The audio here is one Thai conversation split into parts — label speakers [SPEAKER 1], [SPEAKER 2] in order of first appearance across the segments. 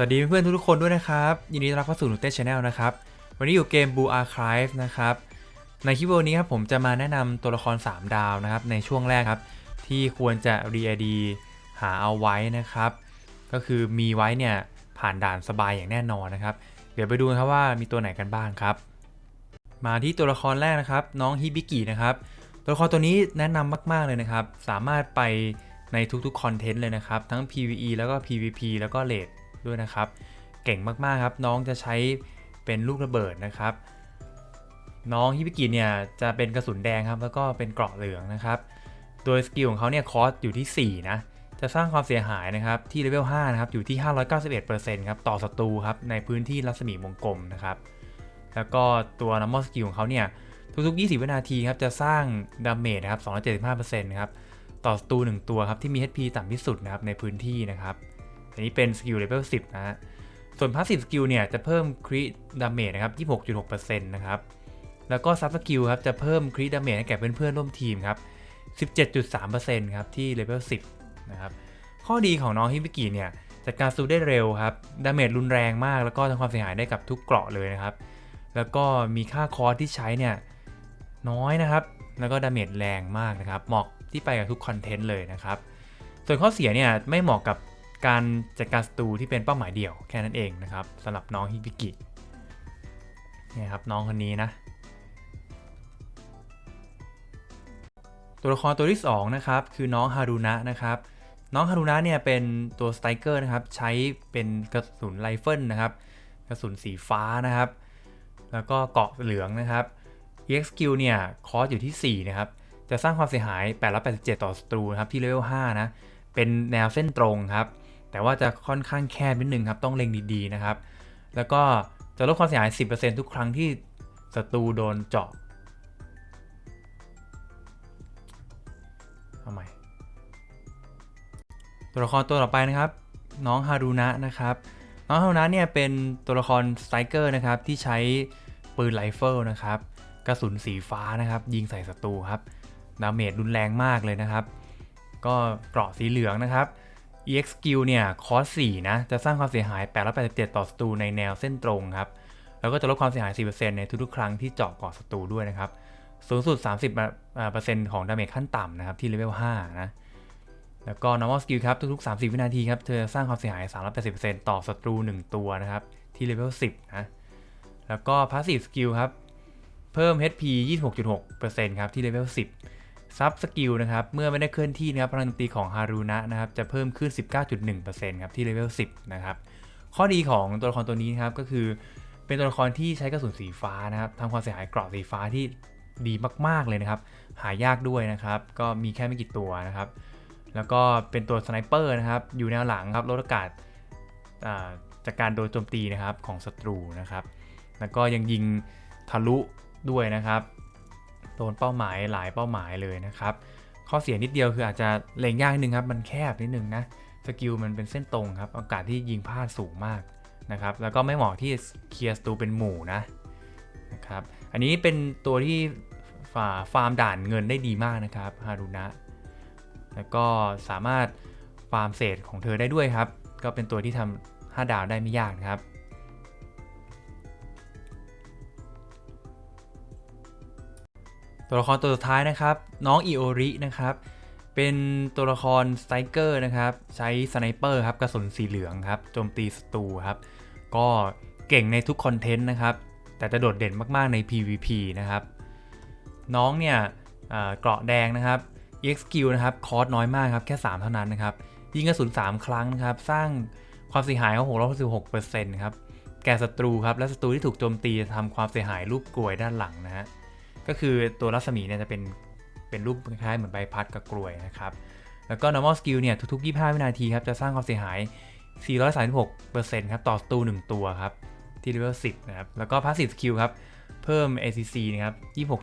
[SPEAKER 1] สวัสดีเพื่อนทุกคนด้วยนะครับ ยินดีต้อนรับเข้าสู่หนูเต้ชาแนลนะครับ วันนี้อยู่เกม Blue Archive นะครับ ในคลิปวิดีโอนี้ครับผมจะมาแนะนำตัวละคร 3 ดาวนะครับ ในช่วงแรกครับ ที่ควรจะ RD หาเอาไว้นะครับ ก็คือมีไว้เนี่ย ผ่านด่านสบายอย่างแน่นอนนะครับ เดี๋ยวไปดูครับว่ามีตัวไหนกันบ้างครับ มาที่ตัวละครแรกนะครับ น้องฮิบิกินะครับ ตัวละครตัวนี้แนะนำมาก ๆเลยนะครับ สามารถไปในทุกๆคอนเทนต์เลยนะครับ ทั้ง PVE แล้วก็ PVP แล้วก็เลด ด้วยนะครับ เก่งมากๆครับ น้องจะใช้เป็นลูกระเบิดนะครับ น้องฮิบิกิเนี่ยจะเป็นกระสุนแดงครับแล้วก็เป็นเกราะเหลืองนะครับ โดยสกิลของเขาเนี่ยคอสอยู่ที่ 4 นะ จะสร้างความเสียหายนะครับที่เลเวล5นะครับอยู่ที่ 591%ครับต่อศัตรูครับในพื้นที่รัศมีวงกลมนะครับ แล้วก็ตัว normal skill ของเขาเนี่ยทุกๆ 20 วินาทีครับจะสร้างดาเมจนะครับ275%ครับต่อศัตรู1ตัวครับที่มี HP ต่ำที่สุดนะครับในพื้นที่นะครับ อันนี้เป็นสกิลเลเวล10 นะฮะ ส่วนพาสซีฟสกิลเนี่ยจะเพิ่มคริดาเมจนะครับ 26.6%นะครับ แล้วก็ซับสกิลครับจะเพิ่มคริดาเมจให้แก่เพื่อนๆร่วมทีมครับ 17.3%ครับที่เลเวล10 นะครับ ข้อดีของน้องฮิบิกิเนี่ยจัดการสู้ได้เร็วครับ ดาเมจรุนแรงมาก แล้วก็ทำความเสียหายได้กับทุกเกราะเลยนะครับ แล้วก็มีค่าคอร์สที่ใช้เนี่ยน้อยนะครับ แล้วก็ดาเมจแรงมากนะครับ เหมาะที่ไปกับทุกคอนเทนต์เลยนะครับ ส่วนข้อเสียเนี่ยไม่เหมาะกับ การจัดการศัตรูที่เป็นเป้าหมายเดี่ยวแค่นั้นเองนะครับสำหรับน้องฮิบิกิเนี่ยครับน้องคนนี้นะ ตัวละครตัวที่ 2 นะครับ คือน้องฮารุนะนะครับ น้องฮารุนะเนี่ยเป็นตัวสไตรเกอร์นะครับ ใช้เป็นกระสุนไรเฟิลนะครับ กระสุนสีฟ้านะครับ แล้วก็เกาะเหลืองนะครับ EXQ เนี่ยคอสอยู่ที่ 4 นะครับ จะสร้างความเสียหาย 887 ต่อศัตรูนะครับที่เลเวล 5 นะ เป็นแนวเส้นตรงครับ แต่ว่าจะค่อนข้างแคบนิดนึงครับ ต้องเล็งดีๆนะครับ แล้วก็จะลดความเสียหาย 10%ทุกครั้งที่ศัตรูโดนเจาะเอาใหม่ตัวละครตัวต่อไปนะครับ น้องฮารุนะนะครับ น้องฮารุนะเนี่ยเป็นตัวละครสไตรเกอร์นะครับที่ใช้ปืนไรเฟิลนะครับกระสุนสีฟ้านะครับ ยิงใส่ศัตรูครับดาเมจรุนแรงมากเลยนะครับ ก็เกราะสีเหลืองนะครับ EXQ เนี่ยคอส4นะ จะสร้างความเสียหาย 887 ต่อศัตรูในแนวเส้นตรงครับ แล้วก็จะลดความเสียหาย 4%ในทุกๆ ครั้งที่เจาะเกาะศัตรูด้วยนะครับ สูงสุด 30%ของดาเมจขั้นต่ำนะครับ ที่เลเวล5นะ แล้วก็ normal skill ครับ ทุกๆ 30 วินาทีครับ เธอสร้างความเสียหาย 380%ต่อศัตรู 1 ตัวนะครับ ที่เลเวล10 นะ แล้วก็ passive skill ครับ เพิ่ม HP 26.6%ครับ ที่เลเวล10 ซับสกิลนะครับ เมื่อไม่ได้เคลื่อนที่นะครับพลังโจมตีของฮารุนะนะครับ จะเพิ่มขึ้น 19.1%ครับที่เลเวล 10 นะครับ ข้อดีของตัวละครตัวนี้นครับก็คือ เป็นตัวละครที่ใช้กระสุนสีฟ้านะครับทำความเสียหายเกราะสีฟ้าที่ดีมาก ๆ เลยนะครับ หายากด้วยนะครับ ก็มีแค่ไม่กี่ตัวนะครับ แล้วก็เป็นตัวสไนเปอร์นะครับ อยู่แนวหลังครับลดอากาศจากการโดนโจมตีนะครับของศัตรูนะครับ แล้วก็ยังยิงทะลุด้วยนะครับ โดนเป้าหมายหลายเป้าหมายเลยนะครับ ข้อเสียนิดเดียวคืออาจจะเล็งยากนิดนึงครับ มันแคบนิดนึงนะ สกิลมันเป็นเส้นตรงครับ โอกาสที่ยิงพลาดสูงมากนะครับ แล้วก็ไม่เหมาะที่เคลียร์ศัตรูเป็นหมู่นะนะครับ อันนี้เป็นตัวที่ฝ่าฟาร์มด่านเงินได้ดีมากนะครับฮารุนะ แล้วก็สามารถฟาร์มเศษของเธอได้ด้วยครับ ก็เป็นตัวที่ทำ5ดาวได้ไม่ยากนะครับ ตัวละครตัวสุดท้ายนะครับ น้องอิโอรินะครับ เป็นตัวละครสไตรเกอร์นะครับ ใช้สไนเปอร์ครับกระสุนสีเหลืองครับโจมตีศัตรูครับ ก็เก่งในทุกคอนเทนต์นะครับ แต่จะโดดเด่นมากๆใน PVP นะครับ น้องเนี่ยเกราะแดงนะครับ EXQ นะครับคอร์สน้อยมากครับ แค่ 3 เท่านั้นนะครับ ยิงกระสุน 3 ครั้งนะครับ สร้างความเสียหายของ666%ครับ แก่ศัตรูครับ และศัตรูที่ถูกโจมตีจะทำความเสียหายรูปกลวยด้านหลังนะฮะ ก็คือตัวรัศมีเนี่ยจะเป็นเป็นรูปคล้ายๆเหมือนใบพัดกับกลวยนะครับ แล้วก็ normal skill เนี่ยทุกๆ 25 วินาทีครับจะสร้างความเสียหาย 436%ครับต่อศัตรู1ตัวครับที่ level 10 นะครับ แล้วก็ passive skill ครับ เพิ่ม ACC นะครับ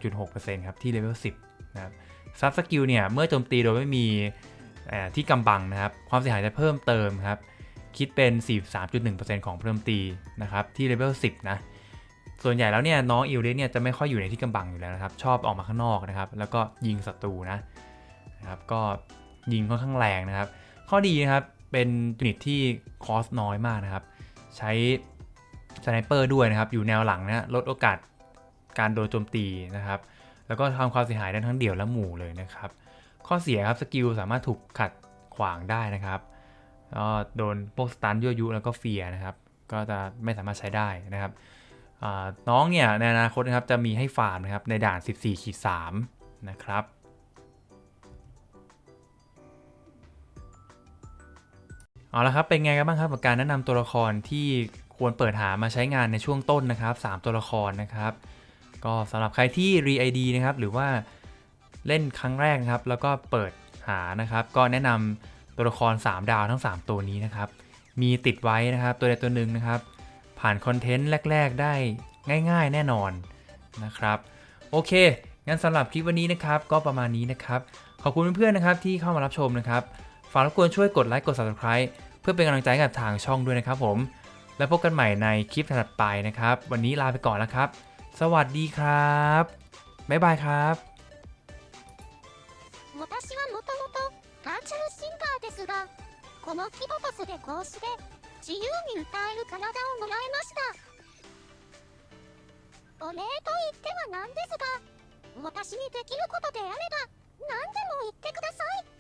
[SPEAKER 1] 26.6%ครับ ที่ level 10 นะครับซับสกิลเนี่ย เมื่อโจมตีโดยไม่มีที่กำบังนะครับ ความเสียหายจะเพิ่มเติมครับ คิดเป็น 43.1%ของเพิ่มตีนะครับ ที่เลเวล10 นะ ส่วนใหญ่แล้วเนี่ยน้องอิลเดเนี่ยจะไม่ค่อยอยู่ในที่กำบังอยู่แล้วนะครับ ชอบออกมาข้างนอกนะครับ แล้วก็ยิงศัตรูนะนะครับ ก็ยิงค่อนข้างแรงนะครับ ข้อดีนะครับเป็นยูนิตที่คอสน้อยมากนะครับ ใช้สไนเปอร์ด้วยนะครับ อยู่แนวหลังนะลดโอกาสการโดนโจมตีนะครับ แล้วก็ทำความเสียหายได้ทั้งเดี่ยวและหมู่เลยนะครับ ข้อเสียครับสกิลสามารถถูกขัดขวางได้นะครับก็โดนพวกสตันยั่วยุแล้วก็เฟียนะครับ ก็จะไม่สามารถใช้ได้นะครับ น้องเนี่ยในอนาคตนะครับจะมีให้ฟาร์มนะครับในด่าน 14ขีด3นะครับเอาละครับเป็นไงกันบ้างครับกับการแนะนำตัวละครที่ควรเปิดหามาใช้งานในช่วงต้นนะครับ 3 ตัวละครนะครับ ก็สำหรับใครที่ re ID นะครับหรือว่าเล่นครั้งแรกนะครับ แล้วก็เปิดหานะครับ ก็แนะนำตัวละคร 3 ดาวทั้ง 3 ตัวนี้นะครับ มีติดไว้นะครับ ตัวใดตัวหนึ่งนะครับ ผ่านคอนเทนต์แรก ๆ ได้ง่าย ๆ แน่นอนนะครับ โอเค งั้นสำหรับคลิปวันนี้นะครับ ก็ประมาณนี้นะครับ ขอบคุณเพื่อนๆนะครับที่เข้ามารับชมนะครับ ฝากรบกวนช่วยกดไลค์กด subscribe เพื่อเป็นกำลังใจกับทางช่องด้วยนะครับผม แล้วพบกันใหม่ในคลิปถัดไปนะครับ วันนี้ลาไปก่อนแล้วครับ สวัสดีครับบ๊ายบายครับ
[SPEAKER 2] 私はもともとバーチャルシンガーですがこのキボパスでこうし自由に歌える体をもらいました。お礼と言ってはなんですが、私にできることであれば何でも言ってください。